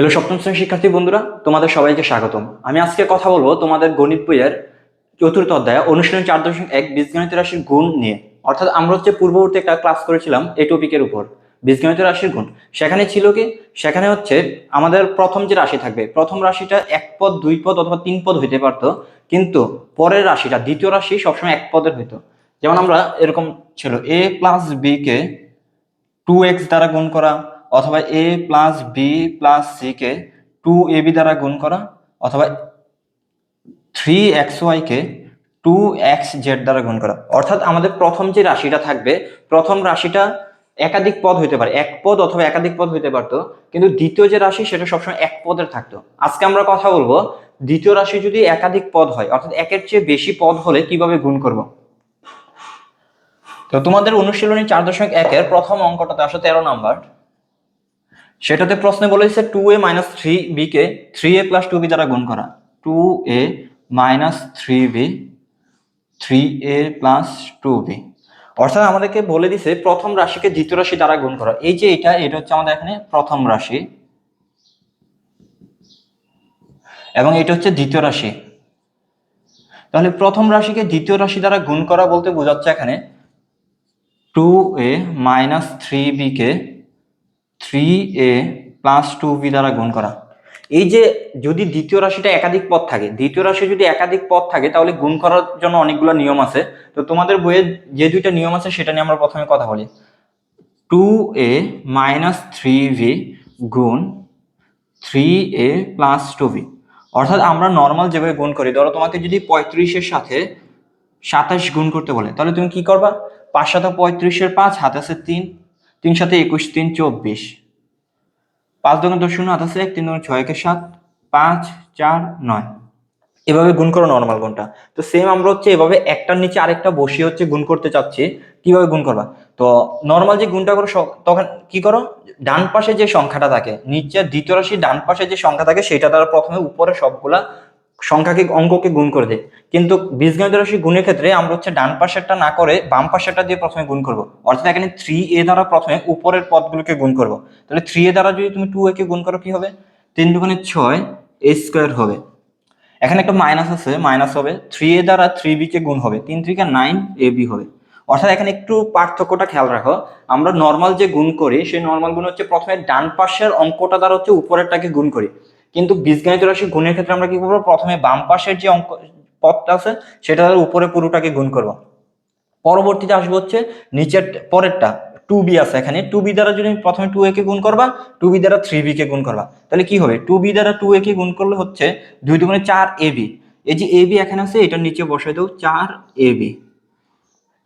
Hello সপ্তম শ্রেণির শিক্ষার্থী বন্ধুরা, তোমাদের সবাইকে স্বাগতম। আমি আজকে কথা বলব তোমাদের গণিত বইয়ের চতুর্থ অধ্যায়, অনুশীলন চার দশমিক এক, বীজগণিত রাশির গুণ নিয়ে। অর্থাৎ আমরা হচ্ছে পূর্ববর্তী একটা ক্লাস করেছিলাম এই টপিকের উপর, বীজগণিত রাশির গুণ। সেখানে ছিল কি? সেখানে হচ্ছে আমাদের প্রথম যে রাশি থাকবে, প্রথম রাশিটা এক পদ, দুই পদ অথবা তিন পদ হইতে পারতো, কিন্তু পরের রাশিটা, দ্বিতীয় রাশি সবসময় এক পদের হইতো। যেমন আমরা এরকম ছিল এ প্লাস বি কে টু এক্স দ্বারা গুণ করা অথবা A plus B plus C K two A B দ্বারা গুণ করা, অথবা থ্রি এক্স ওয়াই কে টু এক্স জেড দ্বারা গুণ করা। অর্থাৎ আমাদের প্রথম যে রাশিটা থাকবে, প্রথম রাশিটা একাধিক পদ হইতে পারে। এক পদ অথবা একাধিক পদ হইতে পারতো, কিন্তু দ্বিতীয় যে রাশি সেটা সবসময় এক পদের থাকতো। আজকে আমরা কথা বলব, দ্বিতীয় রাশি যদি একাধিক পদ হয়, অর্থাৎ একের চেয়ে বেশি পদ হলে কীভাবে গুণ করব? তো তোমাদের অনুশীলনী চার দশমিক একের প্রথম অঙ্কটাতে আসলে তেরো নাম্বার। সেটাতে প্রশ্নে বলেছে two A minus three B K three A plus two B দ্বারা গুণ করা। Two A minus three B three A plus two B অর্থাৎ আমাদেরকে বলে দিছে প্রথম রাশিকে দ্বিতীয় রাশি দ্বারা গুণ করা। এই যে এটা এটা হচ্ছে আমাদের এখানে প্রথম রাশি। এবং এটা হচ্ছে দ্বিতীয় রাশি। তাহলে প্রথম রাশিকে দ্বিতীয় রাশি দ্বারা গুণ করা বলতে বোঝাচ্ছে এখানে two A minus three B K three A plus two B দ্বারা গুণ করা। এই যে যদি দ্বিতীয় রাশিটা একাধিক পদ থাকে, দ্বিতীয় রাশি যদি একাধিক পদ থাকে, তাহলে গুণ করার জন্য অনেকগুলো নিয়ম আছে। তো তোমাদের বইয়ে যে দুইটা নিয়ম আছে, সেটা নিয়ে আমরা প্রথমে কথা বলি। Two A minus three B গুণ three A plus two B অর্থাৎ আমরা নর্মাল যেভাবে গুণ করি, ধরো তোমাকে যদি পঁয়ত্রিশের সাথে সাতাশ গুণ করতে বলে, তাহলে তুমি কি করবা? পাঁচ সাথে পঁয়ত্রিশের পাঁচ, হাত আছে তিন। তিন সাথে একুশ, তিন চব্বিশ। পাঁচ দোকান দশ শূন্য আছে এক, তিন দোকান ছয় একে সাত, পাঁচ, চার, নয়। এভাবে গুণ করো নর্মাল গুণটা। তো সেম আমরা হচ্ছে এভাবে একটার নিচে আরেকটা বসিয়ে হচ্ছে গুণ করতে চাচ্ছি। কীভাবে গুণ করবা? তো নর্মাল যে গুণটা করো তখন কি করো? ডান পাশে যে সংখ্যাটা থাকে নিচে দ্বিতীয় রাশি ডান পাশে যে সংখ্যা থাকে, সেটা দ্বারা প্রথমে উপরে সবগুলা সংখ্যাকে অঙ্ককে গুণ করে দেয়। কিন্তু বীজগণিত রাশি গুণের ক্ষেত্রে আমরা হচ্ছে ডান পাশেরটা না করে বাম পাশেরটা দিয়ে প্রথমে গুণ করব। অর্থাৎ এখানে থ্রি এ দ্বারা প্রথমে উপরের পদগুলোকে গুণ করব। তাহলে থ্রি এ দ্বারা যদি তুমি টু এ কে গুণ করো কি হবে? তিন দুগুণে ছয় এ স্কোয়ার হবে। এখানে একটা মাইনাস আছে মাইনাস হবে। থ্রি এ দ্বারা থ্রি বি কে গুণ হবে। তিন থ্রিকে নাইন এ বি হবে। অর্থাৎ এখানে একটু পার্থক্যটা খেয়াল রাখো। আমরা নর্মাল যে গুণ করি, সেই নর্মাল গুণ হচ্ছে প্রথমে ডান পাশের অঙ্কটা দ্বারা হচ্ছে উপরেরটাকে গুণ করি। কিন্তু বীজগণিত রাশি গুণের ক্ষেত্রে আমরা কি করব? প্রথমে বাম পাশের যে অঙ্ক পদটা আছে, সেটা উপরে পুরোটাকে গুণ করব। পরবর্তীতে আসব হচ্ছে নিচের পরেরটা, টু বি আছে এখানে। টু বি দ্বারা যদি প্রথমে টু এ কে গুণ করবা, টু বি দ্বারা থ্রি বি কে গুণ করবা। তাহলে কি হবে? টু বি দ্বারা টু এ কে গুণ করলে হচ্ছে দুই দুগুণে চার এ বি। এই যে এ বি এখানে আছে, এটার নিচে বসাই দেবো, চার এ বি।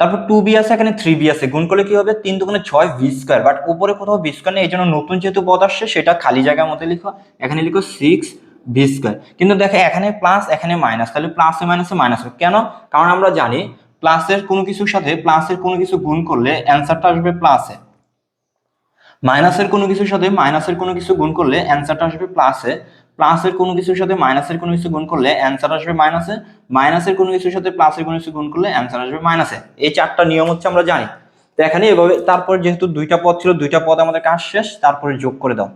তারপর টু বি আছে, এখানে থ্রি বি আছে। গুণ করলে কি হবে? তিন দুগুণে ছয় ভি স্কোয়ার বাট উপরে কোথাও ভি স্কোয়ার নেই, এই জন্য নতুন যেহেতু পদ আসছে, সেটা খালি জায়গার মধ্যে লিখো। এখানে লিখো সিক্স ভি স্কোয়ার কিন্তু দেখো, এখানে প্লাস এখানে মাইনাস তাহলে প্লাসে মাইনাসে মাইনাস হবে। কেন? কারণ আমরা জানি প্লাসের কোনো কিছুর সাথে প্লাসের কোনো কিছু গুণ করলে অ্যান্সারটা আসবে প্লাসে মাইনাসের কোনো কিছুর সাথে মাইনাসের কোনো কিছু গুণ করলে অ্যান্সারটা আসবে প্লাসে প্লাসের কোনো কিছুর সাথে মাইনাসের কোনো কিছু গুণ করলে অ্যান্সার আসবে মাইনাসে মাইনাসের কোনো কিছুর সাথে প্লাসের কোনো কিছু গুণ করলে অ্যান্সার আসবে মাইনাসে এই চারটা নিয়ম হচ্ছে আমরা জানি। তো এখানে এভাবে, তারপর যেহেতু দুইটা পদ ছিল, দুইটা পদ আমাদের কাজ শেষ, তারপরে যোগ করে দাও।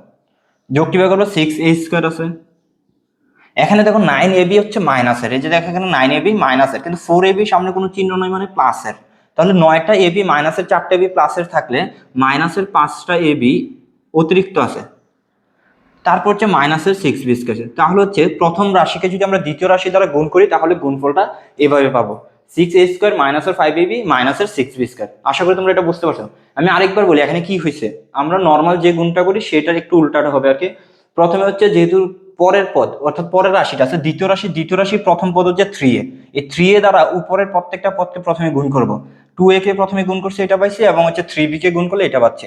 যোগ কীভাবে করব? সিক্স এ স্কোয়ার আছে। এখানে দেখো নাইন এবি হচ্ছে মাইনাসের এই যে দেখো এখানে নাইন এবি মাইনাসের কিন্তু ফোর এবি সামনে কোনো চিহ্ন নয় মানে প্লাসের তাহলে নয়টা এবি মাইনাসের চারটা এবি প্লাসের থাকলে মাইনাসের পাঁচটা এবি অতিরিক্ত আছে। তারপর হচ্ছে মাইনাসের সিক্স বি স্কোয়ার তাহলে হচ্ছে প্রথম রাশিকে যদি আমরা দ্বিতীয় রাশি দ্বারা গুণ করি, তাহলে গুণফলটা এভাবে পাবো। সিক্স এ স্কোয়ার মাইনাসের ফাইভ এবি মাইনাসের সিক্স বি স্কোয়ার আশা করি তোমরা এটা বুঝতে পারছ। আমি আরেকবার বলি, এখানে কি হয়েছে? আমরা নর্মাল যে গুণটা করি, সেটার একটু উল্টাটা হবে আর কি প্রথমে হচ্ছে যেহেতু পরের পদ, অর্থাৎ পরের রাশিটা আছে, দ্বিতীয় রাশি দ্বিতীয় রাশি প্রথম পদ হচ্ছে থ্রি এ এই থ্রি এ দ্বারা উপরের প্রত্যেকটা পদকে প্রথমে গুণ করব। টু এ কে প্রথমে গুণ করছে, এটা পাইছি, এবং হচ্ছে থ্রি বি কে গুণ করলে এটা পাচ্ছি।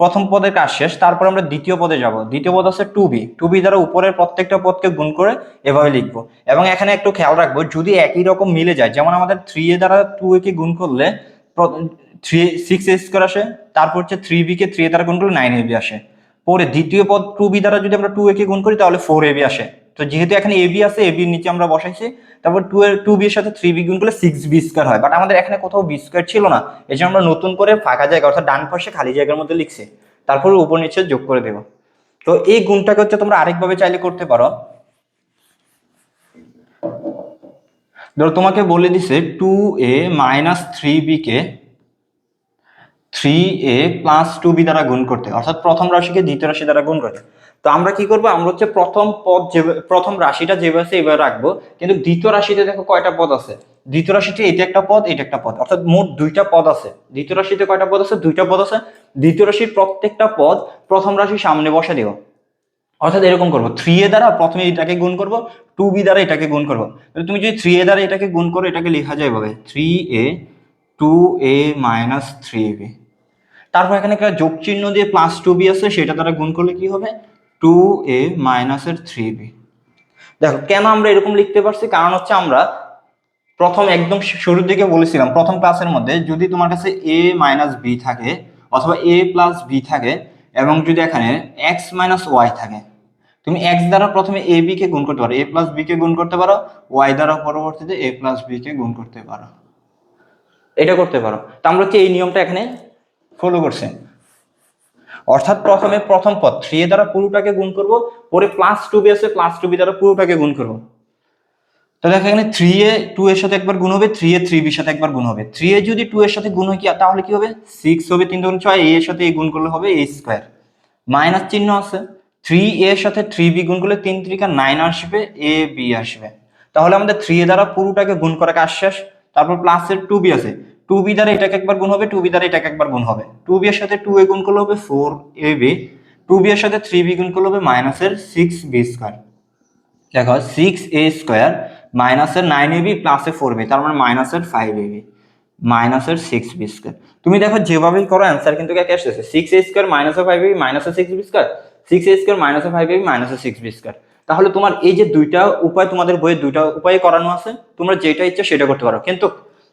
প্রথম পদের কাজ শেষ, তারপর আমরা দ্বিতীয় পদে যাব। দ্বিতীয় পদ আছে টু বি টু বি দ্বারা উপরের প্রত্যেকটা পদকে গুণ করে এভাবে লিখব। এবং এখানে একটু খেয়াল রাখব, যদি একই রকম মিলে যায়, যেমন আমাদের থ্রি এ দ্বারা টু এ কে গুণ করলে থ্রি সিক্স এ স্কোয়ার আসে, তারপর হচ্ছে থ্রি বি কে থ্রি এ দ্বারা গুণ করলে নাইন এ বি আসে। পরে দ্বিতীয় পদ টু বি দ্বারা যদি আমরা টু এ কে গুণ করি, তাহলে ফোর এ বি আসে। তো যেহেতু এখানে এ বি আছে এ বির নিচে আমরা বসাইছি, তারপর টু এর টু বি এর সাথে থ্রি বি গুণ করলে সিক্স বি স্কোয়ার হয়। বাট আমাদের এখানে কোথাও বি স্কোয়ার ছিল না, এই জন্য আমরা নতুন করে ফাঁকা জায়গা, অর্থাৎ ডান পাশে খালি জায়গার মধ্যে লিখছি। তারপর উপর নিচে যোগ করে দেবো। তো এই গুণটাকে হচ্ছে তোমরা আরেকভাবে চাইলে করতে পারো। ধরো তোমাকে বলে দিছে two A minus three B K three A plus two B দ্বারা গুণ করতে। অর্থাৎ প্রথম রাশিকে দ্বিতীয় রাশি দ্বারা গুণ করতে। তো আমরা কি করব? আমরা হচ্ছে প্রথম পদ যে, প্রথম রাশিটা যেভাবে আছে এভাবে রাখব। কিন্তু দ্বিতীয় রাশিতে দেখো কয়টা পদ আছে? দ্বিতীয় রাশিতে এটা একটা পদ, এটা একটা পদ। অর্থাৎ মোট দুইটা পদ আছে। দ্বিতীয় রাশিতে কয়টা পদ আছে? দুইটা পদ আছে। দ্বিতীয় রাশির প্রত্যেকটা পদ প্রথম রাশির সামনে বসে দিও। অর্থাৎ এরকম করব। থ্রি এ দ্বারা প্রথমে এটাকে গুণ করব টু বি দ্বারা এটাকে গুণ করব। তুমি যদি থ্রি এ দ্বারা এটাকে গুণ করো, এটাকে লেখা যায় ভাবে three A two A minus three B তারপর এখানে একটা যোগ চিহ্ন দিয়ে প্লাস টু বি আছে, সেটা দ্বারা গুণ করলে কি হবে? টু এ মাইনাসের থ্রি বি দেখো, কেন আমরা এরকম লিখতে পারছি? কারণ হচ্ছে আমরা প্রথম একদম শুরুর দিকে বলেছিলাম, প্রথম ক্লাসের মধ্যে যদি তোমার কাছে এ মাইনাস বি থাকে অথবা এ প্লাস বি থাকে এবং যদি এখানে এক্স মাইনাস ওয়াই থাকে, তুমি এক্স দ্বারা প্রথমে এ বি কে গুণ করতে পারো। এ প্লাস বি কে গুণ করতে পারো ওয়াই দ্বারা পরবর্তীতে এ প্লাস বি কে গুণ করতে পারো। এটা করতে পারো। তা আমরা হচ্ছে এই নিয়মটা এখানে ফলো করছি। অর্থাৎ প্রথমে প্রথম পদ থ্রি এ দ্বারা পুরোটাকে গুণ করব, পরে প্লাস টু বি আছে প্লাস টু বি দ্বারা পুরোটাকে গুণ করব। তো দেখো এখানে থ্রি এ টু এর সাথে একবার গুণ হবে থ্রি এ থ্রি বির সাথে একবার গুণ হবে। থ্রি এ যদি টু এর সাথে গুণ হয় কি তাহলে কি হবে? সিক্স হবে তিন দুগুণ ছয় এ এর সাথে এ গুণ করলে হবে এ স্কোয়ার মাইনাস চিহ্ন আছে। থ্রি এর সাথে থ্রি বি গুণ করলে তিন ত্রিকা নাইন আসবে এ বি আসবে। তাহলে আমাদের থ্রি এ দ্বারা পুরোটাকে গুণ করা কাজ শেষ। তারপর প্লাসের টু বি আছে। টু বি দ্বারা এটাকে একবার গুণ হবে টু বি দ্বারা এটাকে একবার গুণ হবে। টু বি এর সাথে টু এ গুণ করলে হবে four A B two B এর সাথে থ্রি বি গুণ করলে হবে মাইনাসের সিক্স বি স্কোয়ার দেখো সিক্স এ স্কোয়ার মাইনাসের নাইন এ বি প্লাসে ফোর বি তার মানে মাইনাসের ফাইভ এ বি মাইনাসের সিক্স বি স্কোয়ার তুমি দেখো, যেভাবেই করো অ্যান্সার কিন্তু একে আসতেছে। সিক্স এ স্কোয়ার মাইনাসের ফাইভ এ বি মাইনাসের six B square six A square মাইনাসের ফাইভ এ বি মাইনাসের সিক্স বি স্কোয়ার তাহলে তোমার এই যে দুইটা উপায় তোমাদের বইয়ে দুইটা উপায়ে করানো আছে, তোমরা যেটা ইচ্ছা সেটা করতে পারো। কিন্তু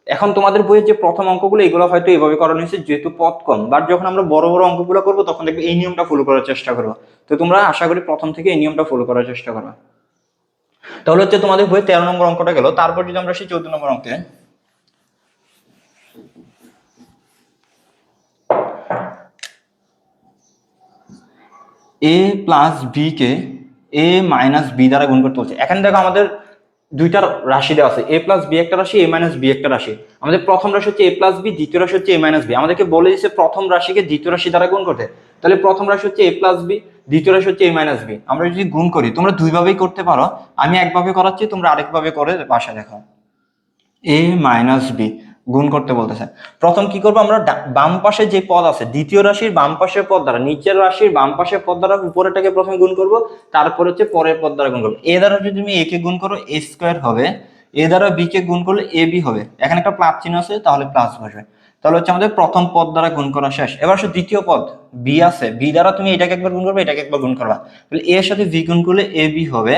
এখন তোমাদের বইয়ের যে প্রথম অঙ্কগুলো, এগুলো হয়তো এইভাবে করানো হয়েছে, যেহেতু পথ কম। বাট যখন আমরা বড় বড় অঙ্কগুলো করব, তখন দেখবে এই নিয়মটা ফলো করার চেষ্টা করব। তো তোমরা আশা করি প্রথম থেকে এই নিয়মটা ফলো করার চেষ্টা করবে। তাহলে হচ্ছে তোমাদের বইয়ে তেরো নম্বর অঙ্কটা গেল। তারপর যদি আমরা সেই চৌদ্দ নম্বর অঙ্কে এ প্লাস বি কে এ মাইনাস বি দ্বারা গুণ করতে হচ্ছে এখানে দেখো আমাদের দুইটা রাশি দেওয়া আছে এ প্লাস বি একটা রাশি এ মাইনাস বি একটা রাশি। আমাদের প্রথম রাশি হচ্ছে এ প্লাস বি দ্বিতীয় রাশি হচ্ছে এ মাইনাস বি আমাদেরকে বলে দিচ্ছে প্রথম রাশিকে দ্বিতীয় রাশি দ্বারা গুণ করতে। তাহলে প্রথম রাশি হচ্ছে এ প্লাস বি দ্বিতীয় রাশি হচ্ছে এ মাইনাস বি আমরা যদি গুণ করি, তোমরা দুইভাবেই করতে পারো। আমি একভাবে করাচ্ছি, তোমরা আরেকভাবে করে বাসা দেখো। এ মাইনাস বি গুণ করতে বলতেছে। প্রথম কি করব আমরা? বাম পাশে যে পদ আছে, দ্বিতীয় রাশির বাম পাশের পদ দ্বারা, নিচের রাশির বাম পাশের পদ দ্বারা উপরেটাকে প্রথমে গুণ করব, তারপর হচ্ছে পরের পদ দ্বারা গুণ করব। এ দ্বারা যদি তুমি এ কে গুণ করো, এ স্কোয়ার হবে। এ দ্বারা বি কে গুণ করলে এ বি হবে। এখানে একটা প্লাস চিহ্ন আছে, তাহলে প্লাস বসবে। তাহলে হচ্ছে আমাদের প্রথম পদ দ্বারা গুণ করা শেষ। এবার হচ্ছে দ্বিতীয় পদ, বি আছে। বি দ্বারা তুমি এটাকে একবার গুণ করবে, এটাকে একবার গুণ করবা। তাহলে এর সাথে ভি গুণ করলে এ বি হবে।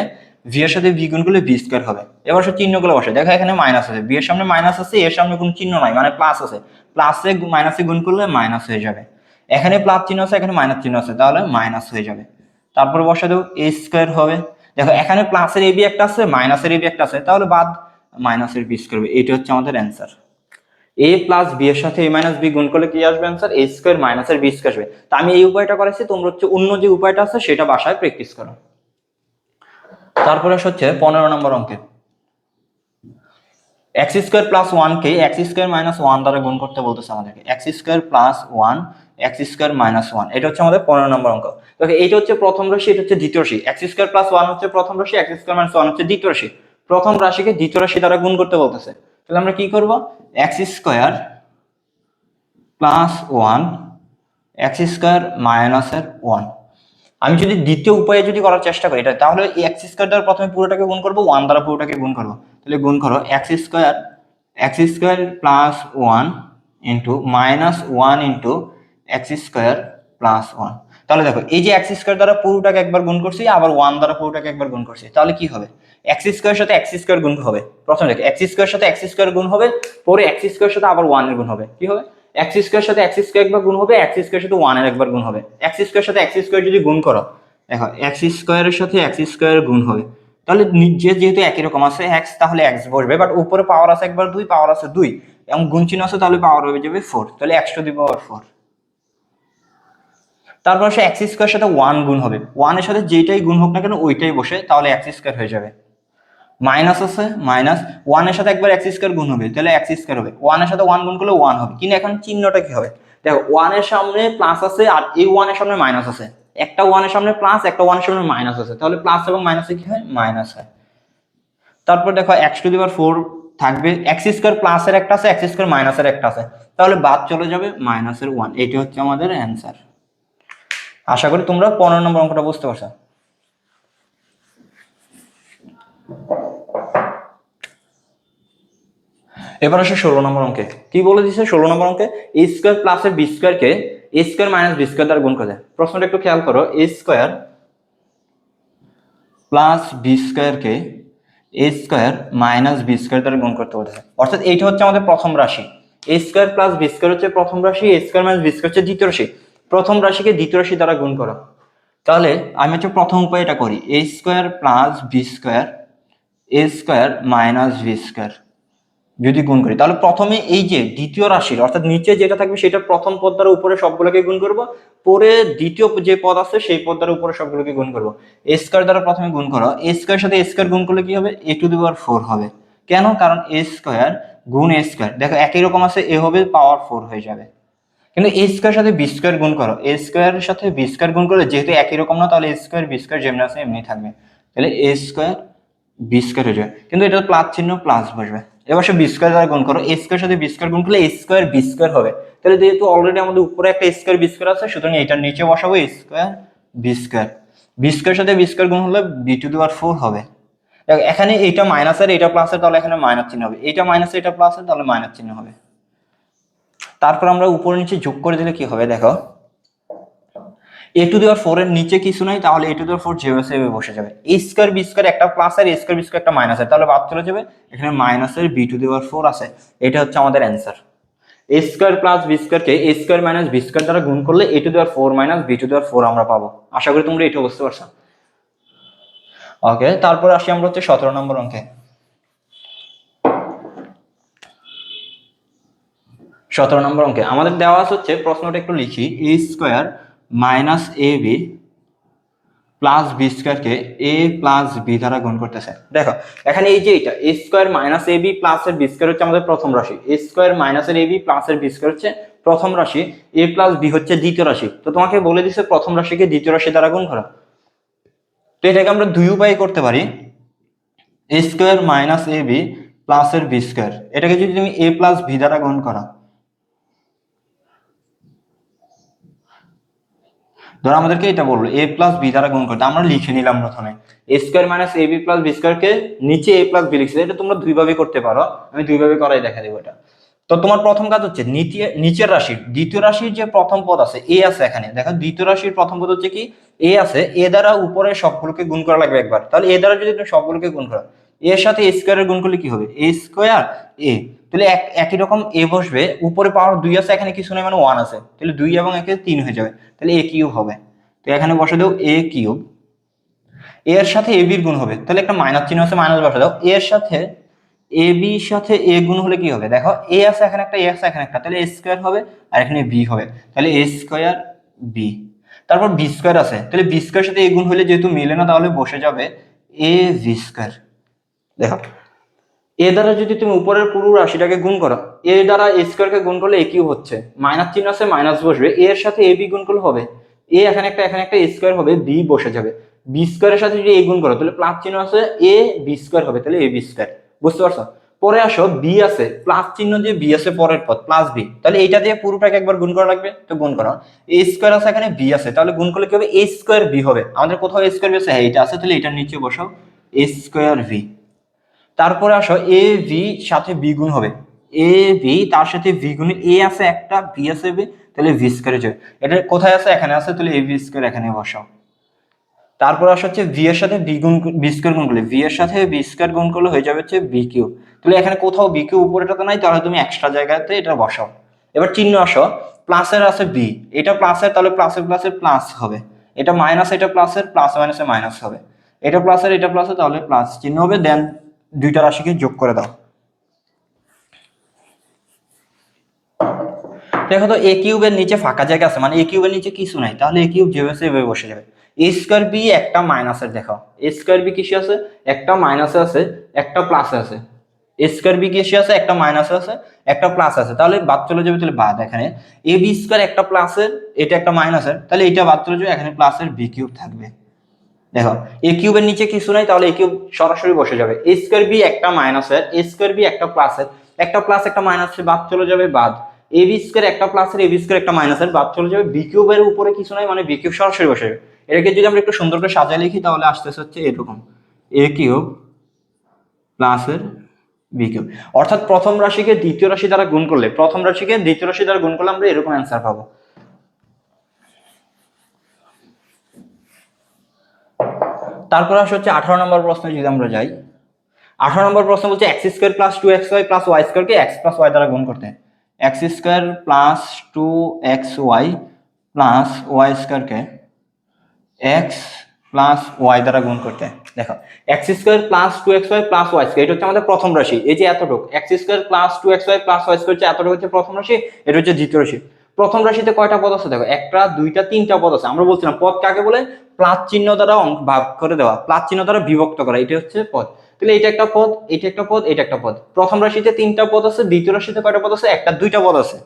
ভি এর সাথে ভি গুণ করলে বি স্কোয়ার হবে। এবার সে চিহ্নগুলো বসে। দেখো এখানে মাইনাস আছে। বি এর সামনে মাইনাস আছে, এর সামনে কোনো চিহ্ন নাই মানে প্লাস আছে। প্লাসে মাইনাসে গুণ করলে মাইনাস হয়ে যাবে। এখানে প্লাস চিহ্ন আছে, এখানে মাইনাস চিহ্ন আছে, তাহলে মাইনাস হয়ে যাবে। তারপর বসা দেবো এ স্কোয়ার হবে। দেখো, এখানে প্লাসের এবি একটা আছে মাইনাসের এবি একটা আছে, তাহলে বাদ মাইনাসের বি স্কোয়ার হবে। এটা হচ্ছে আমাদের অ্যান্সার এ প্লাস বি এর সাথে এ মাইনাস বি গুণ করলে কি আসবে অ্যান্সার এ স্কোয়ার মাইনাসের বি স্কোয়ার আসবে। তা আমি এই উপায়টা করেছি তোমরা হচ্ছে অন্য যে উপায়টা আছে, সেটা বাসায় প্র্যাকটিস করো। তারপরে হচ্ছে পনেরো নম্বর অঙ্কে এক্স স্কোয়ার প্লাস ওয়ান কে এক্স স্কোয়ার মাইনাস ওয়ান দ্বারা গুণ করতে বলতেছে আমাদেরকে। X square plus one X square minus one এটা হচ্ছে আমাদের পনেরো নম্বর অঙ্ক। দেখো, এইটা হচ্ছে প্রথম রাশি, এটা হচ্ছে দ্বিতীয় রাশি। এক্স স্কোয়ার প্লাস ওয়ান হচ্ছে প্রথম রাশি এক্স স্কোয়ার মাইনাস ওয়ান হচ্ছে দ্বিতীয় রাশি। প্রথম রাশিকে দ্বিতীয় রাশি দ্বারা গুণ করতে বলতেছে। তাহলে আমরা কি করব? X square plus one X square মাইনাসের ওয়ান আমি যদি দ্বিতীয় উপায়ে যদি করার চেষ্টা করি, এটা তাহলে এই এক্স স্কোয়ার দ্বারা প্রথমে পুরোটাকে গুণ করব ওয়ান দ্বারা পুরোটাকে গুণ করব। তাহলে গুণ করো X square X square plus one into minus one into X square plus one তাহলে দেখো, এই যে এক্স স্কোয়ার দ্বারা পুরোটাকে একবার গুণ করছি, আবার ওয়ান দ্বারা পুরোটাকে একবার গুণ করছি, তাহলে কি হবে? এক্স স্কোয়ার সাথে এক্স স্কোয়ার গুণ হবে। প্রথমে দেখো এক্স স্কোয়ার সাথে এক্স স্কোয়ার গুণ হবে, পরে এক্স স্কোয়ার সাথে আবার ওয়ানের গুণ হবে। কি হবে? এক্স স্কোয়ার সাথে এক্স স্কোয়ার একবার গুণ হবে এক্স স্কোয়ার সাথে ওয়ানের একবার গুণ হবে। এক্স স্কোয়ার সাথে এক্স স্কোয়ার যদি গুণ করো, দেখো এক্স স্কোয়ারের সাথে এক্স স্কোয়ার গুণ হবে। তাহলে নিচে যেহেতু একই রকম আছে এক্স তাহলে এক্স বসবে বাট উপরে পাওয়ার আছে একবার দুই পাওয়ার আছে দুই, এবং গুণ চিহ্ন আছে তাহলে পাওয়ার হয়ে যাবে ফোর তাহলে X to the power four তারপর আসে এক্স স্কোয়ার সাথে ওয়ান গুণ হবে। ওয়ানের সাথে যেটাই গুণ হোক না কেন, ওইটাই বসে, তাহলে এক্স স্কোয়ার হয়ে যাবে। মাইনাস আছে, মাইনাস ওয়ানের সাথে একবার এক্স স্কোয়ার গুণ হবে, তাহলে এক্স স্কোয়ার হবে। ওয়ানের সাথে ওয়ান গুণ করলে ওয়ান হবে। কিন্তু এখন চিহ্নটা কি হবে? দেখো ওয়ানের সামনে প্লাস আছে আর এই ওয়ানের সামনে মাইনাস আছে। একটা ওয়ানের সামনে প্লাস একটা ওয়ানের সামনে মাইনাস আছে। তাহলে প্লাস এবং মাইনাসে কি হয়? মাইনাস হয়। তারপর দেখো X to the power four থাকবে। এক্স স্কোয়ার প্লাসের একটা আছে এক্স স্কোয়ার মাইনাসের একটা আছে। তাহলে বাদ চলে যাবে মাইনাসের ওয়ান এটি হচ্ছে আমাদের অ্যান্সার আশা করি তোমরা পনেরো নম্বর অঙ্কটা বুঝতে পারছ। এবার আসে ষোলো নম্বর অঙ্কে। কি বলে দিছে ষোলো নম্বর অঙ্কে? এ স্কোয়ার প্লাসের বি স্কোয়ারকে A square minus B square দ্বারা গুণ করে। প্রশ্নটা একটু খেয়াল করো। এ স্কোয়ার প্লাস বি স্কোয়ারকে A square minus B square দ্বারা গুণ করতে বলেছে। অর্থাৎ এইটা হচ্ছে আমাদের প্রথম রাশি। A square plus B square হচ্ছে প্রথম রাশি, A square minus B square হচ্ছে দ্বিতীয় রাশি। প্রথম রাশিকে দ্বিতীয় রাশি দ্বারা গুণ করো। তাহলে আমি হচ্ছে প্রথম উপায় এটা করি। A square plus B square, A square minus B square. যদি গুণ করি, তাহলে প্রথমে এই যে দ্বিতীয় রাশির, অর্থাৎ নিচে যেটা থাকবে সেটা প্রথম পদ দ্বারা উপরে সবগুলোকে গুণ করব, পরে দ্বিতীয় যে পদ আছে সেই পদ দ্বারা উপরে সবগুলোকে গুণ করব। এ স্কোয়ার দ্বারা প্রথমে গুণ করো এ স্কোয়ার সাথে স্কোয়ার গুণ করলে কি হবে? এ টু দি পাওয়ার ফোর হবে। কেন? কারণ এ স্কোয়ার গুণ এ স্কোয়ার দেখো একই রকম আছে এ হবে পাওয়ার ফোর হয়ে যাবে। কিন্তু এ স্কোয়ার সাথে বি স্কোয়ার গুণ করো এ স্কোয়ারের সাথে বি স্কোয়ার গুণ করলে যেহেতু একই রকম না, তাহলে এ স্কোয়ার বি স্কোয়ার যেমনি আছে, এমনি থাকবে। তাহলে এ স্কোয়ার বি স্কোয়ার হয়ে যাবে। কিন্তু এটা প্লাস চিহ্ন প্লাস বসবে। এবার সে বি স্কোয়ার দ্বারা গুণ করো এ স্কোয়ার সাথে বি স্কোয়ার গুণ করলে এ স্কোয়ার বি স্কোয়ার হবে। তাহলে যেহেতু অলরেডি আমাদের উপরে একটা স্কোয়ার বি স্কোয়ার আছে সুতরাং এটার নিচে বসাবো A square B square B square সাথে বি স্কোয়ার গুণ হলে B to the power four হবে। দেখো, এখানে এটা মাইনাসের এটা প্লাসের তাহলে এখানে মাইনাস চিহ্ন হবে। এটা মাইনাস এটা প্লাসের তাহলে মাইনাস চিহ্ন হবে। তারপর আমরা উপরে নিচে যোগ করে দিলে কি হবে দেখো। এ টু দেওয়ার ফোর এর নিচে কিছু নাই, তাহলে এ টু দেওয়ার ফোর যেভাবে সেভাবে বসে যাবে। এ স্কোয়ার বি স্কোয়ার একটা প্লাস আর এ স্কোয়ার বি স্কোয়ার একটা মাইনাস আর তাহলে বাদ চলে যাবে। এখানে মাইনাসের বি টু দেওয়ার ফোর আছে। এটা হচ্ছে আমাদের answer A square plus B স্কোয়ারকে A square minus B square দ্বারা গুণ করলে A to the power four minus B to the power four আমরা পাবো। আশা করি তোমরা এটা বুঝতে পারছ। ওকে তারপর আসি আমরা হচ্ছে সতেরো নম্বর অঙ্কে। সতেরো নম্বর অঙ্কে। আমাদের দেওয়া আছে হচ্ছে, প্রশ্নটা একটু লিখি। A square minus A B plus B স্কোয়ারকে এ প্লাস বি দ্বারা গুণ করতেছে। দেখো, এখানে এই যে এটা A square minus A B plus এর বি স্কোয়ার হচ্ছে আমাদের প্রথম রাশি। এ স্কোয়ার মাইনাস এর এ বি প্লাস এর বি স্কোয়ার হচ্ছে প্রথম রাশি। এ প্লাস বি হচ্ছে দ্বিতীয় রাশি। তো তোমাকে বলে দিছে প্রথম রাশিকে দ্বিতীয় রাশি দ্বারা গুণ করা। তো এটাকে আমরা দুই উপায়ে করতে পারি। A square minus A B plus এর বি স্কোয়ার এটাকে যদি তুমি এ প্লাস বি দ্বারা গুণ করা। ধরো আমাদেরকে এটা বলল এ প্লাস বি দ্বারা গুণ করতে, আমরা লিখে নিলাম প্রথমে। A square minus A B plus B স্কোয়ারকে নিচে এ প্লাস বি লিখছি, এটা তোমরা দুইভাবে করতে পারো, আমি দুইভাবে করাই দেখা দেবো এটা। তো তোমার প্রথম কাজ হচ্ছে নিচে নিচের রাশির, দ্বিতীয় রাশির যে প্রথম পদ আছে এ আছে এখানে। দেখো, দ্বিতীয় রাশির প্রথম পদ হচ্ছে কি? এ আছে এ দ্বারা উপরে সবগুলোকে গুণ করা লাগবে একবার। তাহলে এ দ্বারা যদি তুমি সবগুলোকে গুণ করো এর সাথে এ স্কোয়ারের গুণ করলে কি হবে? এ স্কোয়ার এ তাহলে এক- একই রকম এ বসবে, উপরে পাওয়ার দুই আছে, এখানে কিছু নেই মানে ওয়ান আছে। তাহলে দুই এবং একে তিন হয়ে যাবে। তাহলে এ কিউব হবে। তো এখানে বসে দাও এ কিউব এর সাথে এ বির গুণ হবে। তাহলে একটা মাইনাস চিহ্ন আছে মাইনাস বসে দাও। এর সাথে এ বির সাথে এ গুণ হলে কি হবে? দেখো এ আছে এখানে একটা এ আছে এখানে একটা। তাহলে এ স্কোয়ার হবে আর এখানে বি হবে। তাহলে এ স্কোয়ার বি তারপর বি স্কোয়ার আছে। তাহলে বি স্কোয়ার সাথে এ গুণ হলে যেহেতু মিলে না, তাহলে বসে যাবে এ ভি স্কোয়ার দেখো। এ দ্বারা যদি তুমি উপরের পুরো রাশিটাকে গুণ করো, এ দ্বারা এ স্কোয়ারকে গুণ করলে এ কিউ হচ্ছে। মাইনাস চিহ্ন আছে মাইনাস বসবে। এ এর সাথে এ বি গুণ করলে হবে। এ এখানে একটা এখানে একটা স্কোয়ার হবে, বি বসে যাবে। বি স্কোয়ারের সাথে যদি এ গুণ করো, তাহলে প্লাস চিহ্ন আছে এ বি স্কোয়ার হবে, তাহলে এ বি স্কোয়ার বুঝতে পারছ? পরে আসো বি আছে প্লাস চিহ্ন দিয়ে বি আছে পরের পদ প্লাস বি তাহলে এইটা দিয়ে পুরোটাকে একবার গুণ করা লাগবে? তো গুণ করো। এ স্কোয়ার আছে এখানে বি আছে, তাহলে গুণ করলে কি হবে? এ স্কোয়ার বি হবে। আমাদের কোথাও এ স্কোয়ার বি আছে হ্যাঁ এটা আছে, তাহলে এটার নিচে বসাও এ স্কোয়ার ভি তারপরে আসো এ, ভি সাথে বি গুণ হবে। এ, ভি, তার সাথে ভি গুণ, এ আছে একটা, ভি আছে বি, তাহলে ভি স্কোয়ারে যাবে এটা কোথায় আছে? এখানে আছে, তাহলে এ, ভি স্কোয়ার এখানে বসাও। তারপর আসা হচ্ছে ভি এর সাথে বি গুণ বি স্কোয়ার গুণ করলে। ভি এর সাথে বি স্কোয়ার গুণ করলে হয়ে যাবে হচ্ছে বি কিউ তাহলে এখানে কোথাও বি কিউ উপরেটাতে নাই, তাহলে তুমি এক্সট্রা জায়গাতে এটা বসাও। এবার চিহ্ন আসো। প্লাসের আছে বি এটা প্লাসের তাহলে প্লাসের প্লাসের প্লাস হবে। এটা মাইনাস এটা প্লাসের প্লাস মাইনাসে মাইনাস হবে। এটা প্লাসের এটা প্লাসের তাহলে প্লাস চিহ্ন হবে দেন দুইটা রাশিকে যোগ করে দাও। দেখো তো এ কিউবের নিচে ফাঁকা জায়গা আছে মানে এ কিউবের নিচে কিছু নাই। তাহলে এ কিউব যেভাবে এভাবে বসে যাবে। এ স্কোয়ার বি একটা মাইনাসের দেখো এ স্কোয়ার বি কিসে আছে? একটা মাইনাসে আছে, একটা প্লাসে আছে। এ স্কোয়ার বি কিসে আছে? একটা মাইনাসে আছে, একটা প্লাস আছে। তাহলে বাদ চলে যাবে, তাহলে বাদ এখানে। এ বি স্কোয়ার একটা প্লাসের এটা একটা মাইনাসের তাহলে এটা বাদ চলে যাবে, এখানে প্লাসের বি কিউব থাকবে। দেখো এ কিউবের নিচে কিছু নাই, তাহলে এ কিউব সরাসরি বসে যাবে। এ স্কোয়ার বি একটা মাইনাসের এ স্কোয়ার বি একটা প্লাসের একটা প্লাস একটা মাইনাসের বাদ চলে যাবে বাদ। এ বি স্কোয়ার একটা প্লাসের এ বি স্কোয়ার একটা মাইনাসের বাদ চলে যাবে। বি কিউবের উপরে কিছু নাই মানে বি কিউব সরাসরি বসে যাবে। এটাকে যদি আমরা একটু সুন্দর করে সাজায় লিখি, তাহলে আসতেছে হচ্ছে এরকম। এ কিউব প্লাসের বি কিউব অর্থাৎ প্রথম রাশিকে দ্বিতীয় রাশি দ্বারা গুণ করলে, প্রথম রাশিকে দ্বিতীয় রাশি দ্বারা গুণ করলে আমরা এরকম অ্যান্সার পাবো। তারপর আসে হচ্ছে আঠারো নম্বর প্রশ্নে যদি আমরা যাই, আঠারো নম্বর প্রশ্ন বলছে X square plus two X Y plus Y স্কোয়ারকে এক্স প্লাস ওয়াই দ্বারা গুণ করতে। X square plus two X Y plus Y স্কোয়ারকে এক্স প্লাস ওয়াই দ্বারা গুণ করতে। দেখো X square plus two X Y plus Y square এটা হচ্ছে আমাদের প্রথম রাশি, এই যে এতটুকু। X square plus two X Y plus Y square হচ্ছে এতটুকু হচ্ছে প্রথম রাশি, এটা হচ্ছে দ্বিতীয় রাশি। প্রথম রাশিতে কয়টা পদ আছে? দেখো, একটা, দুইটা, তিনটা পদ আছে। আমরা বলছিলাম, পদ কাকে বলে? প্লাস চিহ্ন দ্বারা ভাগ করে দেওয়া, প্লাস চিহ্ন দ্বারা বিভক্ত করা এটা হচ্ছে পদ। তাহলে এটা একটা পদ, এটা একটা পদ, এটা একটা পদ। প্রথম রাশিতে তিনটা পদ আছে, দ্বিতীয় রাশিতে কয়টা পদ আছে? একটা, দুইটা পদ আছে।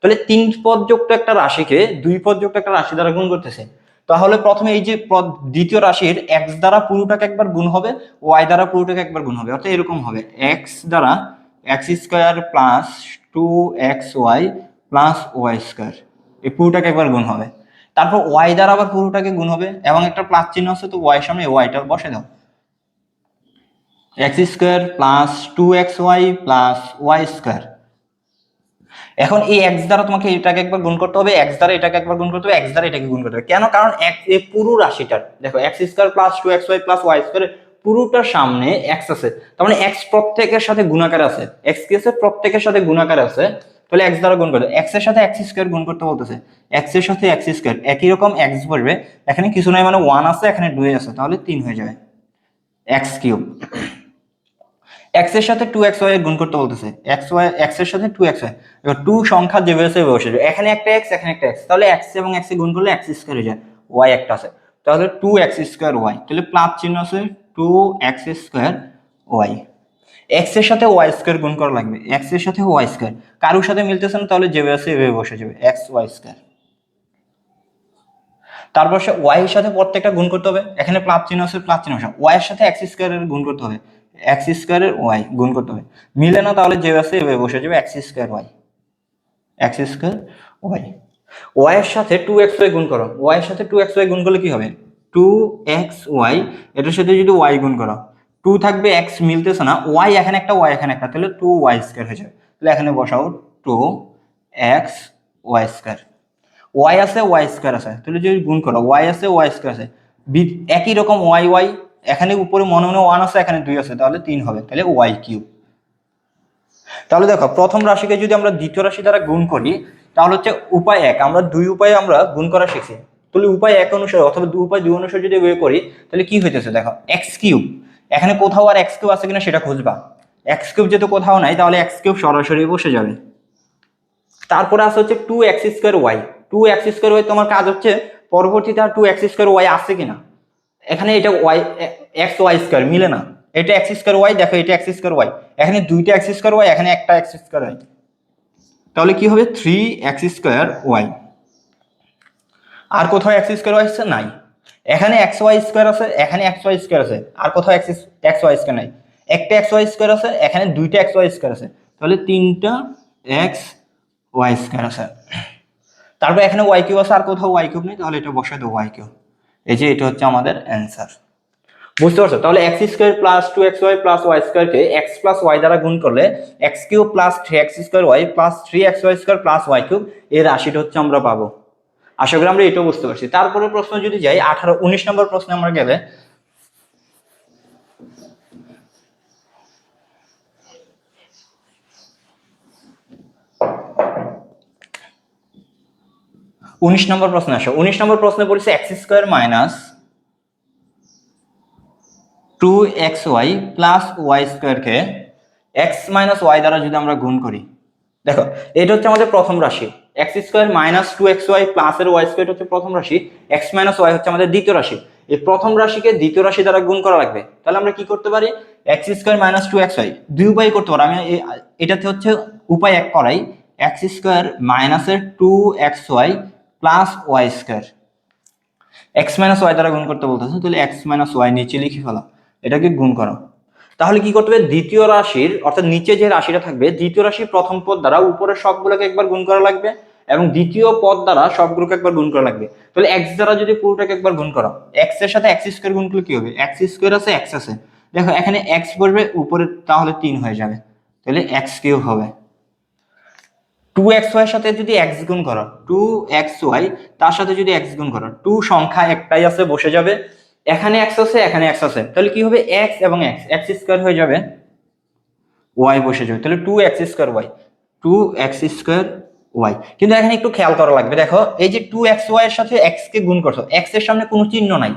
তাহলে তিন পদ যুক্ত একটা রাশিকে দুই পদ যুক্ত একটা রাশি দ্বারা গুণ করতেছে। তাহলে প্রথমে এই যে পদ, দ্বিতীয় রাশির এক্স দ্বারা পুরোটাকে একবার গুণ হবে ওয়াই দ্বারা পুরোটাকে একবার গুণ হবে, অর্থাৎ এরকম হবে। এক্স দ্বারা X square plus two X Y plus Y square এই পুরোটাকে একবার গুণ হবে। তারপর ওয়াই দ্বারা আবার পুরোটাকে গুণ হবে, এবং একটা প্লাস চিহ্ন আছে, তো ওয়াই সামনে ওয়াইটা বসে দাও। X square plus two X Y plus Y square এখন এই এক্স দ্বারা তোমাকে এটাকে একবার গুণ করতে হবে এক্স দ্বারা এটাকে একবার গুণ করতে হবে এক্স দ্বারা এটাকে গুণ করতে হবে। কেন? কারণ এক এই পুরো রাশিটার দেখো X square plus two X Y plus Y square পুরোটার সামনে এক্স আছে। তার মানে এক্স প্রত্যেকের সাথে গুণাকার আছে। এক্স কি প্রত্যেকের সাথে গুণাকার আছে। তাহলে এক্স দ্বারা গুণ করতে এক্সের সাথে এক্স স্কোয়ার গুণ করতে বলতেছে। এক্সের সাথে এক্স স্কোয়ার একই রকম এক্স পড়বে। এখানে কিছু নাই মানে ওয়ান আছে, এখানে দুই আছে, তাহলে তিন হয়ে যাবে। এক্স কিউব এক্সের সাথে টু এক্স ওয়াই গুণ করতে বলতেছে। এক্স ওয়াই এক্সের সাথে টু এক্স ওয়াই এবার টু সংখ্যা যেভাবে সেভাবে বসে এখানে একটা এক্স এখানে একটা এক্স তাহলে এক্স এবং এক্স গুণ করলে এক্স স্কোয়ার হয়ে যায়। ওয়াই একটা আছে। তাহলে টু এক্স স্কোয়ার ওয়াই তাহলে প্লাস চিহ্ন আছে টু এক্স স্কোয়ার ওয়াই এক্সের সাথে ওয়াই স্কোয়ার গুণ করা লাগবে। এক্সের সাথে ওয়াই স্কোয়ার কারোর সাথে মিলতেছে না, তাহলে যেভাবে আছে এভাবে বসে যাবে। এক্স ওয়াই স্কোয়ার তারপর সে ওয়াই এর সাথে প্রত্যেকটা গুণ করতে হবে। এখানে প্লাস চিহ্ন আছে প্লাস চিহ্ন ওয়াই এর সাথে এক্স স্কোয়ারের গুণ করতে হবে। এক্স স্কোয়ারের ওয়াই গুণ করতে হবে। মিলে না, তাহলে যে আছে এভাবে বসে যাবে। X square Y X square Y Y এর সাথে টু এক্স ওয়াই গুণ করো। ওয়াই এর সাথে টু এক্স ওয়াই গুণ করলে কি হবে? টু এক্স ওয়াই এটার সাথে যদি ওয়াই গুণ করো টু থাকবে এক্স মিলতেছে না ওয়াই এখানে একটা ওয়াই এখানে একটা, তাহলে টু ওয়াই স্কোয়ার হয়ে যাবে। তাহলে এখানে বসাও two X Y square Y আছে ওয়াই স্কোয়ার আছে, তাহলে যদি গুণ করো ওয়াই আছে ওয়াই স্কোয়ার আছে একই রকম ওয়াই ওয়াই এখানে উপরে মনে মনে ওয়ান আছে, এখানে দুই আছে, তাহলে তিন হবে, তাহলে ওয়াই কিউব তাহলে দেখো, প্রথম রাশিকে যদি আমরা দ্বিতীয় রাশি দ্বারা গুণ করি, তাহলে হচ্ছে উপায় এক, আমরা দুই উপায়ে আমরা গুণ করা শিখছি। তাহলে উপায় এক অনুসারে, অথবা দুই উপায় দুই অনুসারে যদি বের করি, তাহলে কি হইতেছে দেখো এক্স কিউব এখানে কোথাও আর এক্স কিউব আছে কিনা সেটা খুঁজবা। এক্স কিউব যেহেতু কোথাও নাই, তাহলে এক্স কিউব সরাসরি বসে যাবে। তারপরে আছে হচ্ছে two X square Y two X square Y তোমার কাজ হচ্ছে পরবর্তীতে আর টু এক্স স্কোয়ার ওয়াই আছে কিনা। এখানে এটা ওয়াই এক্স ওয়াই স্কোয়ার মিলে না। এটা এক্স স্কোয়ার ওয়াই দেখো এটা এক্স স্কোয়ার ওয়াই এখানে দুইটা এক্স স্কোয়ার ওয়াই এখানে একটা এক্স স্কোয়ার ওয়াই তাহলে কি হবে? থ্রি এক্স স্কোয়ার ওয়াই আর কোথাও এক্স স্কোয়ার ওয়াই নাই। এখানে এক্স ওয়াই স্কোয়ার আছে, এখানে এক্স ওয়াই স্কোয়ার আছে, আর কোথাও এক্স এক্স ওয়াই স্কোয়ার নাই। একটা এক্স ওয়াই স্কোয়ার আছে, এখানে দুইটা এক্স ওয়াই স্কোয়ার আছে। তাহলে তিনটা এক্স ওয়াই স্কোয়ার আছে। তারপর এখানে ওয়াই কিউব আছে, আর কোথাও ওয়াই কিউব নেই, তাহলে এটা বসাই দেবো ওয়াই কিউব এই যে এটা হচ্ছে আমাদের অ্যান্সার বুঝতে পারছ? তাহলে X square plus two X Y plus Y স্কোয়ারকে এক্স প্লাস ওয়াই দ্বারা গুণ করলে X cube plus three X square Y plus three X Y square plus Y cube এর রাশিটা হচ্ছে আমরা পাবো। আশা করি আমরা এটাও বুঝতে পারছি। তারপরে প্রশ্ন যদি যাই, আঠারো, উনিশ নম্বর প্রশ্নে আমরা গেলে উনিশ নম্বর প্রশ্ন আসো। উনিশ নম্বর প্রশ্নে পড়েছে X square minus two X Y plus Y স্কোয়ারকে এক্স মাইনাস ওয়াই দ্বারা যদি আমরা গুণ করি। দেখো, এটা হচ্ছে আমাদের প্রথম রাশি। X square minus two X Y plus এর ওয়াই স্কোয়ার হচ্ছে প্রথম রাশি এক্স মাইনাস ওয়াই হচ্ছে আমাদের দ্বিতীয় রাশি। এই প্রথম রাশিকে দ্বিতীয় রাশি দ্বারা গুণ করা লাগবে। তাহলে আমরা কি করতে পারি? X square minus two X Y দুই উপায় করতে পারি। আমি এটাতে হচ্ছে উপায় এক করাই। এক্স স্কোয়ার মাইনাসের two X Y plus Y square X minus Y দ্বারা গুণ করতে বলতেছে, তাহলে এক্স মাইনাস ওয়াই নিচে লিখে ফেলা। এটাকে গুণ করো। তাহলে কি করতে হবে? দ্বিতীয় রাশির, অর্থাৎ নিচে যে রাশিটা থাকবে, দ্বিতীয় রাশির প্রথম পদ দ্বারা উপরের সবগুলোকে একবার গুণ করা লাগবে এবং দ্বিতীয় পদ দ্বারা সবগুলোকে একবার গুণ করা লাগবে। তাহলে এক্স দ্বারা যদি পুরোটাকে একবার গুণ করো এক্সের সাথে এক্স স্কোয়ার গুণ করলে কি হবে? এক্স স্কোয়ার আছে এক্স আছে। দেখো, এখানে এক্স পড়বে উপরে তাহলে তিন হয়ে যাবে। তাহলে এক্স কিউব হবে। টু এক্স ওয়াই সাথে যদি এক্স গুণ করো টু এক্স ওয়াই তার সাথে যদি এক্স গুণ করো টু সংখ্যা একটাই আছে, বসে যাবে। এখানে এক্স আছে, এখানে এক্স আছে। তাহলে কি হবে? এক্স এবং এক্স এক্স স্কোয়ার হয়ে যাবে ওয়াই বসে যাবে। তাহলে two X square Y two X square Y কিন্তু এখানে একটু খেয়াল করা লাগবে। দেখো, এই যে টু এক্স ওয়াই এর সাথে এক্স কে গুণ করছ এক্সের সামনে কোনো চিহ্ন নাই।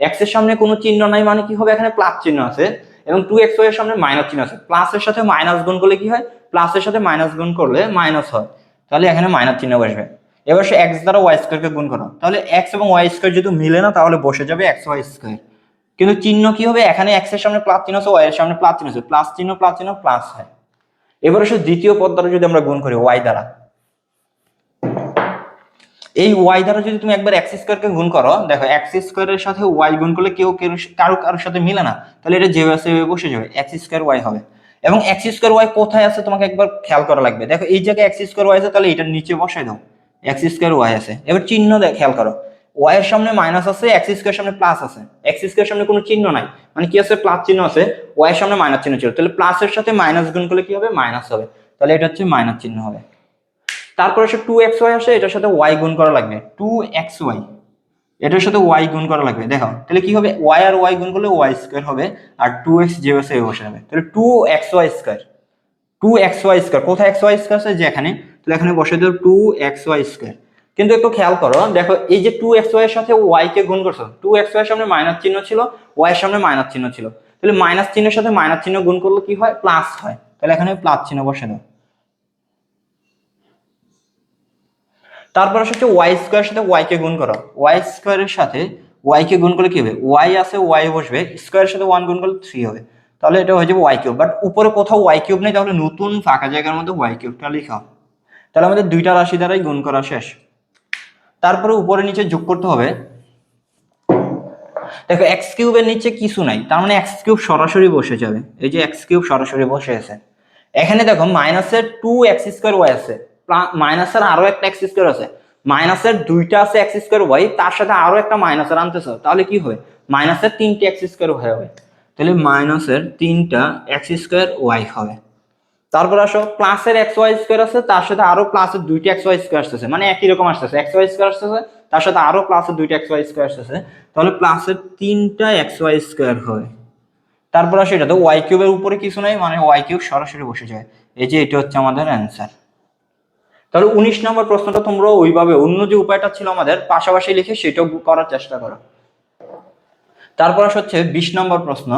এক্সের সামনে কোনো চিহ্ন নাই মানে কি হবে? এখানে প্লাস চিহ্ন আছে এবং টু এক্স ওয়াই এর সামনে মাইনাস চিহ্ন আছে। প্লাসের সাথে মাইনাস গুণ করলে কি হয়? প্লাসের সাথে মাইনাস গুণ করলে মাইনাস হয়। তাহলে এখানে মাইনাস চিহ্ন বসবে। এবার সে এক্স দ্বারা ওয়াই স্কোয়ারকে গুণ করো। তাহলে এক্স এবং ওয়াই স্কোয়ার যদি মিলে না, তাহলে বসে যাবে এক্স ওয়াই স্কোয়ার কিন্তু চিহ্ন কি হবে? এখানে এক্সের সামনে প্লাস চিহ্ন আছে ওয়াই এর সামনে প্লাস চিহ্ন আছে। প্লাস চিহ্ন প্লাস চিহ্ন প্লাস হয়। এবার সে দ্বিতীয় পদ দ্বারা যদি আমরা গুণ করি ওয়াই দ্বারা। এই ওয়াই দ্বারা যদি তুমি একবার এক্স স্কোয়ারকে গুণ করো, দেখো এক্স স্কোয়ারের সাথে ওয়াই গুণ করলে কেউ কারও কারোর সাথে মিলে না। তাহলে এটা যেভাবে সেভাবে বসে যাবে এক্স স্কোয়ার ওয়াই হবে। এবং এক্স স্কোয়ার ওয়াই কোথায় আছে তোমাকে একবার খেয়াল করা লাগবে। দেখো এই জায়গায় এক্স স্কোয়ার ওয়াই আছে, তাহলে এটার নিচে বসাই দাও। এক্স স্কোয়ার ওয়াই আছে। এবার চিহ্ন খেয়াল করো। ওয়াই এর সামনে মাইনাস আছে এক্স স্কোয়ার সামনে প্লাস আছে। এক্স স্কোয়ার সামনে কোনো চিহ্ন নাই। মানে কি আছে? প্লাস চিহ্ন আছে। ওয়াই এর সামনে মাইনাস চিহ্ন ছিল। তাহলে প্লাসের সাথে মাইনাস গুণ করলে কি হবে? মাইনাস হবে। তাহলে এটা হচ্ছে মাইনাস চিহ্ন হবে। তারপরে সে টু এক্স ওয়াই আসে, এটার সাথে ওয়াই গুণ করা লাগবে। টু এক্স ওয়াই এটার সাথে ওয়াই গুণ করা লাগবে। দেখো, তাহলে কি হবে? ওয়াই আর ওয়াই গুণ করলে ওয়াই স্কোয়ার হবে, আর টু এক্স যে বসে বসে যাবে তাহলে two X Y square two X Y square কোথায় এক্স ওয়াই স্কোয়ার আছে? যে এখানে তাহলে এখানে বসে দেবো টু এক্স ওয়াই স্কোয়ার কিন্তু একটু খেয়াল করো, দেখো এই যে টু এক্স ওয়াই এর সাথে ওয়াই কে গুণ করছ টু এক্স ওয়াই এর সামনে মাইনাস চিহ্ন ছিল ওয়াই এর সামনে মাইনাস চিহ্ন ছিল। তাহলে মাইনাস চিহ্নের সাথে মাইনাস চিহ্ন গুণ করলে কি হয়? প্লাস হয়। তাহলে এখানে প্লাস চিহ্ন বসে দাও। তারপর হচ্ছে ওয়াই স্কোয়ারের সাথে ওয়াই কে গুণ করো। ওয়াই স্কোয়ারের সাথে ওয়াই কে গুণ করলে কি হবে? ওয়াই আছে ওয়াই বসবে। স্কোয়ারের সাথে ওয়ান গুণ করলে থ্রি হবে। তাহলে এটা হয়ে যাবে ওয়াই কিউব বাট উপরে কোথাও ওয়াই কিউব নেই, তাহলে নতুন ফাঁকা জায়গার মধ্যে ওয়াই কিউবটা লিখাও তাহলে আমাদের দুইটা রাশি দ্বারাই গুণ করা শেষ। তারপরে উপরে নিচে যোগ করতে হবে। দেখো এক্স কিউবের নিচে কিছু নাই, তার মানে এক্স কিউব সরাসরি বসে যাবে। এই যে এক্স কিউব সরাসরি বসে আছে। এখানে দেখো মাইনাসের টু এক্স স্কোয়ার ওয়াই আছে মাইনাসের আরও একটা এক্স স্কোয়ার আছে। মাইনাসের দুইটা আছে এক্স স্কোয়ার ওয়াই তার সাথে আরও একটা মাইনাসের আনতেছো, তাহলে কি হবে মাইনাসের তিনটে এক্স স্কোয়ার ওয়াই হবে। তাহলে মাইনাসের তিনটা এক্স স্কোয়ার ওয়াই হবে। তারপর আসো প্লাসের এক্স ওয়াই স্কোয়ার আছে, তার সাথে আরও প্লাসের দুইটা এক্স ওয়াই স্কোয়ার আসতেছে মানে একই রকম আসতেছে। এক্স ওয়াই স্কোয়ার আসতেছে, তার সাথে আরও প্লাসের দুইটা এক্স ওয়াই স্কোয়ার আসতেছে। তাহলে প্লাসের তিনটা এক্স ওয়াই স্কোয়ার হবে তারপর আসো এটা তো ওয়াই কিউবের উপরে কিছু নাই মানে ওয়াই কিউব সরাসরি বসে যায়। এই যে এটা হচ্ছে আমাদের অ্যান্সার তাহলে উনিশ নম্বর প্রশ্নটা তোমরা ওইভাবে অন্য যে উপায়টা ছিল আমাদের, পাশাপাশি লিখে সেটাও করার চেষ্টা করো। তারপর হচ্ছে বিশ নম্বর প্রশ্ন।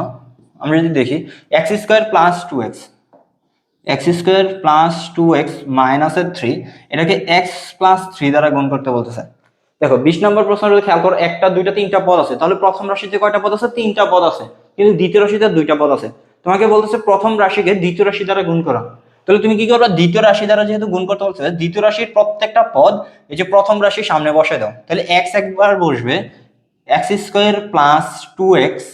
আমরা যদি দেখি X square plus two X X square plus two X মাইনাসের থ্রি এটাকে এক্স প্লাস থ্রি দ্বারা গুণ করতে বলতেছে। দেখো, বিশ নম্বর প্রশ্ন যদি খেয়াল করো, একটা, দুইটা, তিনটা পদ আছে। তাহলে প্রথম রাশিতে কয়টা পদ আছে? তিনটা পদ আছে। কিন্তু দ্বিতীয় রাশিতে দুইটা পদ আছে। তোমাকে বলতেছে প্রথম রাশিকে দ্বিতীয় রাশি দ্বারা গুণ করা। তাহলে তুমি কি করবা? দ্বিতীয় রাশি দ্বারা যেহেতু গুণ করতে বলছে, দ্বিতীয় রাশির প্রত্যেকটা পদ এই যে প্রথম রাশির সামনে বসে দাও। তাহলে এক্স একবার বসবে X square plus two X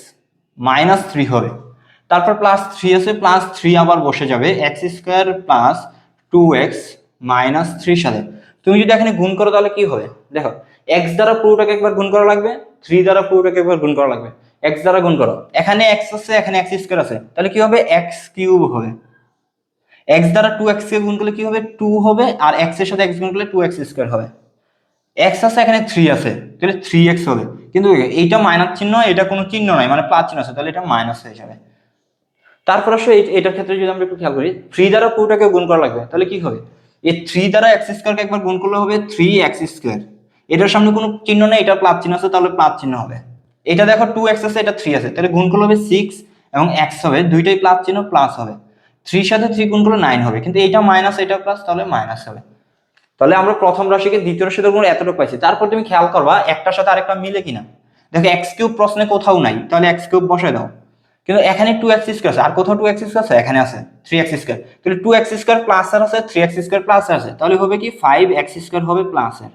minus three হবে। তারপর প্লাস থ্রি আছে প্লাস থ্রি আবার বসে যাবে X square plus two X minus থ্রির সাথে। তুমি যদি এখানে গুণ করো তাহলে কি হবে? দেখো এক্স দ্বারা পুরোটাকে একবার গুণ করা লাগবে থ্রি দ্বারা পুরোটাকে একবার গুণ করা লাগবে। এক্স দ্বারা গুণ করো। এখানে এক্স আছে, এখানে এক্স স্কোয়ার আছে। তাহলে কি হবে? এক্স কিউব হবে। এক্স দ্বারা টু এক্স কে গুণ করলে কি হবে? টু হবে, আর এক্সের সাথে এক্স গুণ করলে টু এক্স স্কোয়ার হবে। এক্স আছে, এখানে থ্রি আছে, তাহলে থ্রি এক্স হবে। কিন্তু এইটা মাইনাস চিহ্ন, এটা কোনো চিহ্ন নাই মানে প্লাস চিহ্ন আছে, তাহলে এটা মাইনাস হয়ে যাবে। তারপর আসলে এটার ক্ষেত্রে যদি আমরা একটু খেয়াল করি থ্রি দ্বারা পুরোটাকে গুণ করা লাগবে। তাহলে কি হবে? এই থ্রি দ্বারা এক্স স্কোয়ারকে একবার গুণ করলে হবে থ্রি এক্স স্কোয়ার এটার সামনে কোনো চিহ্ন নেই, এটা প্লাস চিহ্ন আছে, তাহলে প্লাস চিহ্ন হবে। এটা দেখো টু এক্স আছে, এটা থ্রি আছে। তাহলে গুণ করলে হবে সিক্স এবং এক্স হবে, দুইটাই প্লাস চিহ্ন প্লাস হবে। থ্রির সাথে থ্রি গুণ করলে নাইন হবে, কিন্তু এইটা মাইনাস এটা প্লাস তাহলে মাইনাস হবে। তাহলে আমরা প্রথম রাশিকে দ্বিতীয় রাশিতে গুণ এতটুকু পাইছি। তারপর তুমি খেয়াল করবা, একটার সাথে আরেকটা মিলে কিনা? দেখো এক্স কিউব প্রশ্নে কোথাও নাই, তাহলে এক্স কিউব বসায় দাও। কিন্তু এখানে টু এক্স স্কোয়ার আছে। আর কোথাও টু এক্স স্কোয়ার আছে? এখানে আছে থ্রি এক্স স্কোয়ার তাহলে টু এক্স স্কোয়ার প্লাস আর আছে থ্রি এক্স স্কোয়ার প্লাস আছে। তাহলে হবে কি? ফাইভ এক্স স্কোয়ার হবে প্লাস এর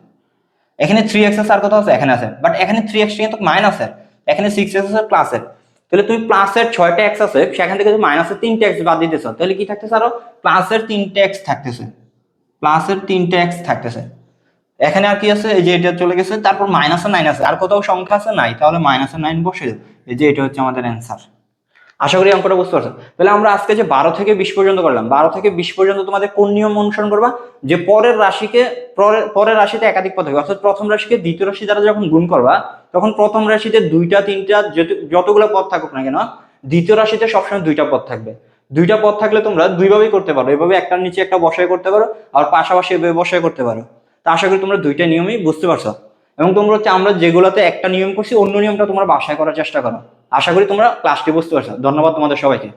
এখানে থ্রি এক্স আছে আর কোথাও আছে? এখানে আছে। বাট এখানে থ্রি এক্স কিন্তু মাইনাসের এখানে সিক্স এক্স আছে প্লাস প্লাসের তাহলে তুমি প্লাসের ছয়টা এক্স আছে, সেখান থেকে তুমি মাইনাসের তিনটে এক্স বাদ দিতেছ। তাহলে কি থাকতেছে আরও? প্লাসের তিনটে এক্স থাকতেছে। প্লাসের তিনটে এক্স থাকতেছে। এখানে আর কি আছে? এই যে এটা চলে গেছে, তারপর মাইনাসের নাইন আছে আর কোথাও সংখ্যা আছে? নাই। তাহলে মাইনাসের নাইন বসে এই যে এটা হচ্ছে আমাদের অ্যান্সার আশা করি অঙ্কটা বুঝতে পারছ। তাহলে আমরা আজকে যে বারো থেকে বিশ পর্যন্ত করলাম, বারো থেকে বিশ পর্যন্ত তোমাদের কোন নিয়ম অনুসরণ করবা? যে পরের রাশিকে পরের রাশিতে একাধিক পদ থাকবে, অর্থাৎ প্রথম রাশিকে দ্বিতীয় রাশি দ্বারা যখন গুণ করবা, তখন প্রথম রাশিতে দুইটা, তিনটা, যত- যতগুলো পদ থাকুক না কেন, দ্বিতীয় রাশিতে সবসময় দুইটা পদ থাকবে। দুইটা পদ থাকলে তোমরা দুইভাবেই করতে পারো, এভাবে একটার নিচে একটা বসায় করতে পারো, আর পাশাপাশি এভাবে বসায় করতে পারো। তা আশা করি তোমরা দুইটা নিয়মই বুঝতে পারছ। এবং তোমরা হচ্ছে আমরা যেগুলোতে একটা নিয়ম করছি, অন্য নিয়মটা তোমরা বাসায় করার চেষ্টা করো। আশা করি তোমরা ক্লাসটি বুঝতে পারছ। ধন্যবাদ তোমাদের সবাইকে।